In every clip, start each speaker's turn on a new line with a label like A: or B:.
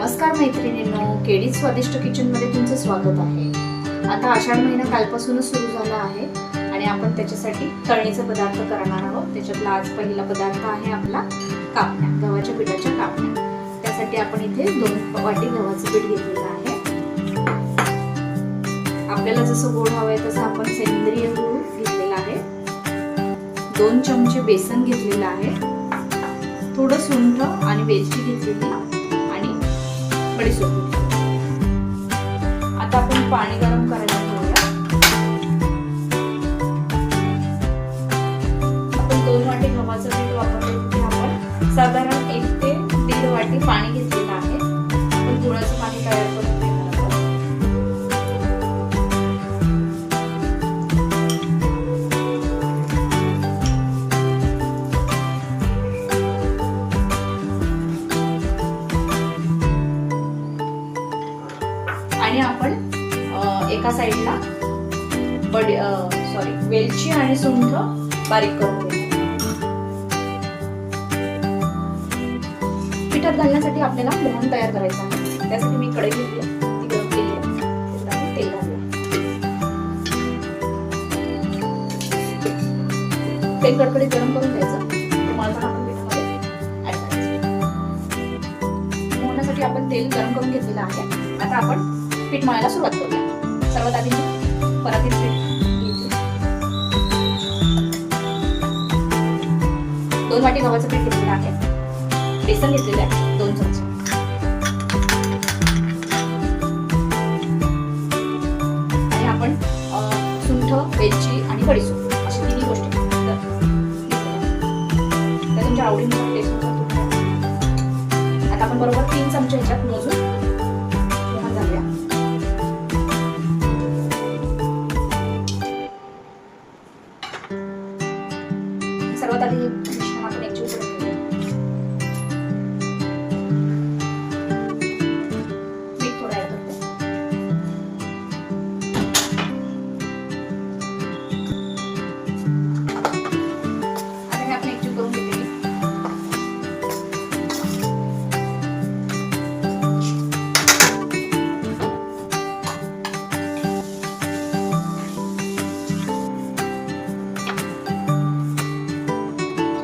A: नमस्कार मैत्रिणींनो केडीत स्वादिष्ट किचनमध्ये तुमचं स्वागत आहे. आता आषाढ महिना कालपासूनच सुरू झाला आहे आणि आपण त्याच्यासाठी तळणीचा पदार्थ करणार आहोत. त्याच्यातला आज पहिला पदार्थ आहे आपला कापण्या गव्हाच्या पिठाच्या कापण्या. त्यासाठी आपण इथे दोन वाटी गव्हाचं पीठ घेतलेलं आहे. आपल्याला जसं गोड हवं आहे तसं आपण सेंद्रिय गूळ घेतलेला आहे. दोन चमचे बेसन घेतलेलं आहे. थोडं सुंठ आणि वेलची घेतलेली. बडीशेप आता आपण पाणी आणि सुंठ बारीक करून पिठात घालण्यासाठी आपल्याला मोहन तयार करायचं आहे. त्यासाठी मी कढई घेतली ती गरम केली आहे. तेल घालूया. तेल कडकडीत गरम करून घ्यायचं. तुम्हाला आपण पिठामध्ये ऍड करायचं मोहनासाठी आपण तेल गरम करून घेतलेलं आहे. आता आपण पीठ मळायला सुरुवात करूया. सर्वात आधी परत पीठ. वाटी गव्हाचं पीठ घेतलेलं आहे. बेसन घेतलेलं आहे.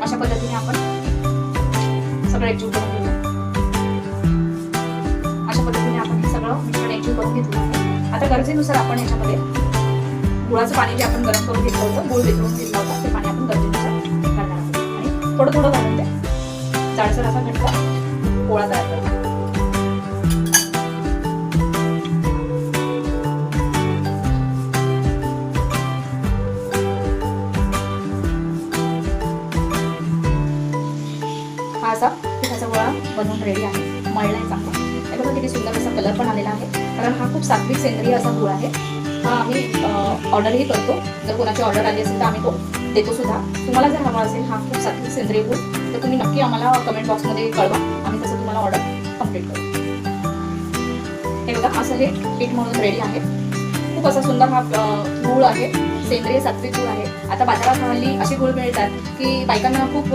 A: अशा पद्धतीने आपण सगळं एकजीव करून घेऊया. अशा पद्धतीने आपण हे सगळं मिश्रण एकजीव करून घेतलं आहे. आता गरजेनुसार आपण याच्यामध्ये गुळाचं पाणी जे आपण गरम करून घेतलं होतं गुळ वितळून घेतला होता ते पाणी आपण गरजेनुसार घालणार आहोत. आणि थोडं थोडं घालून द्या. जाडसर असा घटका पोळा तयार करा पिठाचा बनवून रेडी आहे. मळलाय चांगला. हे बघा किती सुंदर असा कलर पण आलेला आहे. कारण हा खूप सात्विक सेंद्रिय असा गुळ आहे. हा आम्ही ऑर्डरही करतो. जर कोणाची ऑर्डर आली असेल तर आम्ही तो देतो सुद्धा. तुम्हाला जर हवा असेल हा खूप सात्विक सेंद्रिय गुळ तर तुम्ही नक्की आम्हाला कमेंट बॉक्समध्ये कळवा. आम्ही तसं तुम्हाला ऑर्डर कंप्लीट करू. हे बघा असं हे पीठ म्हणून रेडी आहे. खूप असा सुंदर हा गुळ गूळ आहे. सेंद्रिय सात्विक गूळ आहे. आता बाजारात हल्ली असे गुळ मिळतात की बायकांना खूप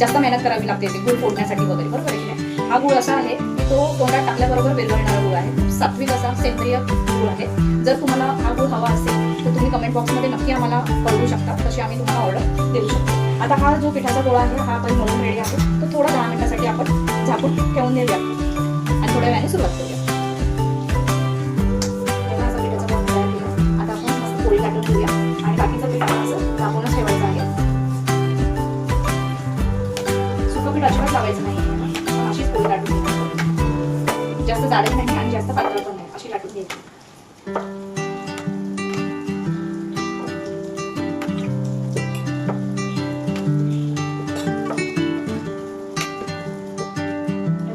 A: जास्त मेहनत करावी लागते ते गूळ फोडण्यासाठी वगैरे. बरोबर आहे हा गुळ असा आहे की तो तोंडात टाकल्याबरोबर विरघळणारा गुळ आहे. सात्विक असा सेंद्रिय गुळ आहे. जर तुम्हाला हा गुळ हवा असेल तर तुम्ही कमेंट बॉक्समध्ये नक्की आम्हाला कळवू शकता. तशी आम्ही तुम्हाला ऑर्डर देऊ शकतो. आता हा जो पिठाचा गोळा आहे हा आपण म्हणून रेडी आहे तो थोडा दहा मिनिटासाठी आपण झाकून ठेवून देऊया. आणि थोड्या वेळाने सुरुवात करूया. आता आपण मस्त पोळी घेऊया. आणि बाकीचं पीठ असं ठेवायचं आहे. सुकं पीठ अजिबात लावायचं नाही. आपण लाटून घ्यायची जास्त जाडे नाही. आणि जास्त पातळ पण नाही अशी लाटून घ्यायची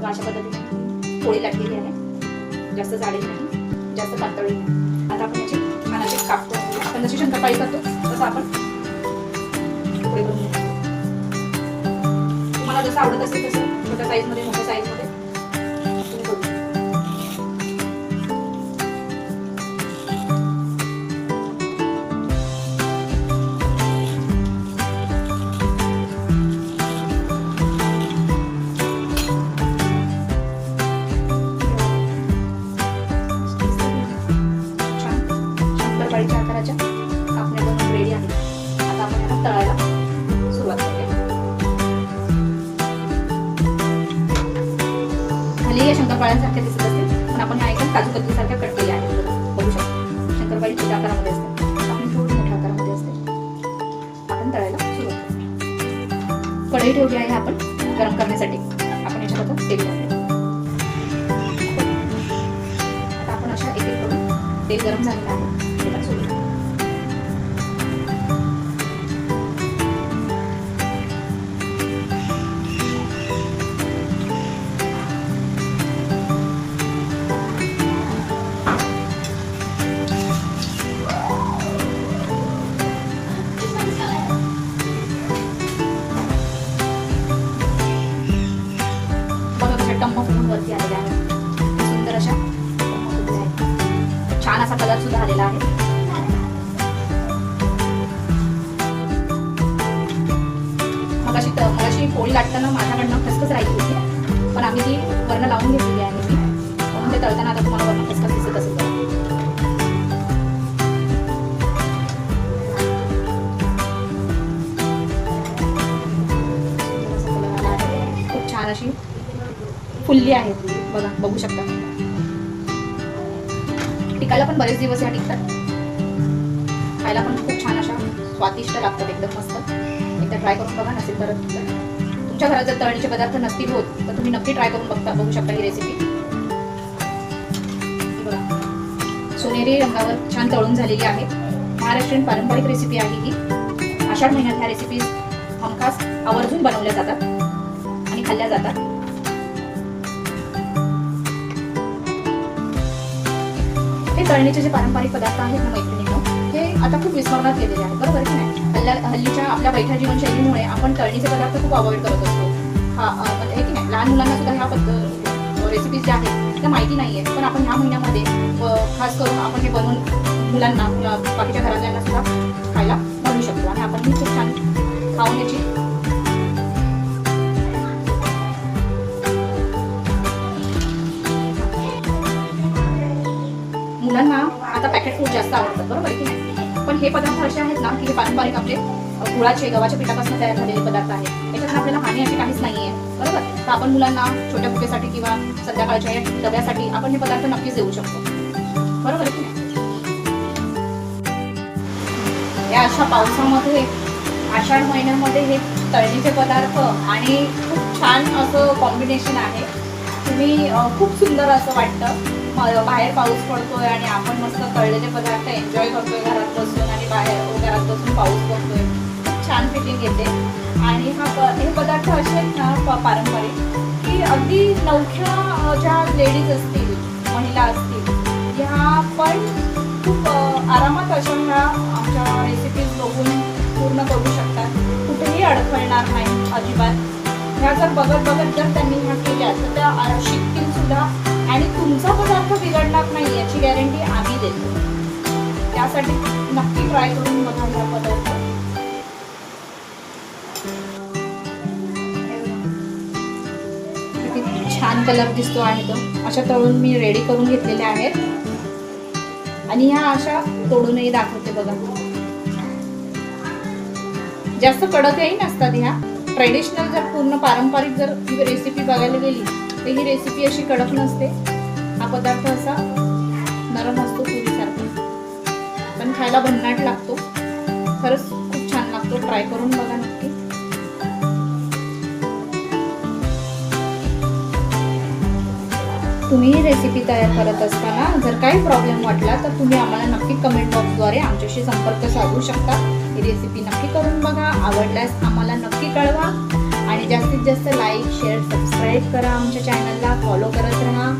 A: अशा पद्धतीने पोळी लाटलेली आहे जास्त जाडी नाही. जास्त पातळी नाही. आता आपण याची छान अशी कापतो. आपण जशी शंकरपाळी करतो तसं आपण पोळी करून जसं आवडत असेल तसं. छोट्या साईजमध्ये मोठ्या साईजमध्ये सेमही दिसत असते पण आपण ह्या एकदम काजू कतलीसारख्या कटकली आहे बघू शकतो शंकरपाळी छोट्या आकारामध्ये असते आपण थोडी मोठ्या आकारामध्ये असते आपण तळायला सुरुवात करू. कढई ठेवली आहे आपण गरम करण्यासाठी आपण याच्याबद्दल तेल घालूया. आता आपण अशा एक एक करून तेल गरम झालेलं आहे टम्म फुलून वरती आलेल्या आहेत. सुंदर अशा छान असा कलर सुद्धा आलेला आहे. मगाशी त- मगाशी पोळी लाटताना माझ्याकडनं खसखस राहिली होती. पण आम्ही ती वर्ण लावून घेतलेली आहे. फुलली आहेत बघा बघू शकता. टिकायला पण बरेच दिवस या टिकतात खायला पण खूप छान अशा स्वादिष्ट लागतात एकदम मस्त. एकदा ट्राय करून बघा नसेल तर तुमच्या घरात जर तळणीचे पदार्थ नसतील होत तर तुम्ही नक्की ट्राय करून बघता बघू शकता ही रेसिपी सोनेरी रंगावर छान तळून झालेली आहे. महाराष्ट्रीयन पारंपरिक रेसिपी आहे ही. आषाढ महिन्यात ह्या रेसिपीज हमखास आवर्जून बनवल्या जातात आणि खाल्ल्या जातात. तळणीचे जे पारंपरिक पदार्थ आहेत ना मैत्रिणींनो हे आता खूप विस्मरणात गेलेले आहेत बरोबर की नाही? हल्ल्या हल्लीच्या आपल्या बैठ्या जीवनशैलीमुळे आपण तळणीचे पदार्थ खूप अवॉइड करत असतो. हा म्हणजे हे की नाही? लहान मुलांना सुद्धा ह्या पद्धत रेसिपीज ज्या आहेत त्या माहिती नाही आहेत पण आपण ह्या महिन्यामध्ये व खास करून आपण हे बनवून मुलांना बाकीच्या घरातल्यांना सुद्धा खायला बनवू शकतो. आणि आपण ही खूप छान खाऊन याची आता फूड जास्त आवडतात बरोबर की नाही? पण हे पदार्थ असे आहेत ना की हे पारंपरिक आपले गुळाचे गव्हाच्या पिठापासून तयार झालेले पदार्थ आहेत. त्याच्यातून आपल्याला हानी अशी काहीच नाही आहे बरोबर? तर आपण मुलांना छोट्या मुकेसाठी किंवा संध्याकाळच्या या डब्यासाठी आपण हे पदार्थ नक्कीच देऊ शकतो. बरोबर की नाही? या अशा पावसामध्ये आषाढ महिन्यामध्ये हे तळणीचे पदार्थ आणि खूप छान असं कॉम्बिनेशन आहे. तुम्ही खूप सुंदर असं वाटतं. बाहेर पाऊस पडतोय आणि आपण मस्त तळलेले पदार्थ एन्जॉय करतोय घरात बसून आणि बाहेर घरात बसून पाऊस पडतोय. खूप छान फिटिंग येते. आणि हा प हे पदार्थ असे आहेत ना प- पारंपरिक की अगदी नवख्या ज्या लेडीज असतील महिला असतील ह्या पण खूप आरामात अशा ह्या आमच्या रेसिपीज बघून पूर्ण करू शकतात. कुठेही अडखळणार नाही अजिबात. ह्या जर बघत बघत जर त्यांनी ह्या केल्या तर त्या शिकतील सुद्धा. आणि तुमचा पदार्थ बिघडणार नाही याची गॅरंटी आम्ही देतो. त्यासाठी नक्की ट्राय करून बघा हा पदार्थ. किती छान कलर दिसतो आहे तो. अशा तळून मी रेडी करून घेतलेल्या आहेत. आणि ह्या अशा तोडूनही दाखवते बघा. जास्त कडकही नसतात ह्या. ट्रेडिशनल जर पूर्ण पारंपरिक जर रेसिपी बघायला गेली तर ही रेसिपी अशी कडक नसते. हा पदार्थ असा नरम असतो पुरीसारखा. पण खायला भन्नाट लागतो. खरंच खूप छान लागतो. ट्राय करून बघा नक्की. तुम्ही ही रेसिपी तयार करत असताना जर काही प्रॉब्लेम वाटला तर तुम्ही आम्हाला नक्की कमेंट बॉक्सद्वारे आमच्याशी संपर्क साधू शकता. ही रेसिपी नक्की करून बघा. आवडल्यास आम्हाला नक्की कळवा. आणि जास्तीत जास्त लाईक शेअर सबस्क्राईब करा आमच्या चॅनलला फॉलो करत राहा.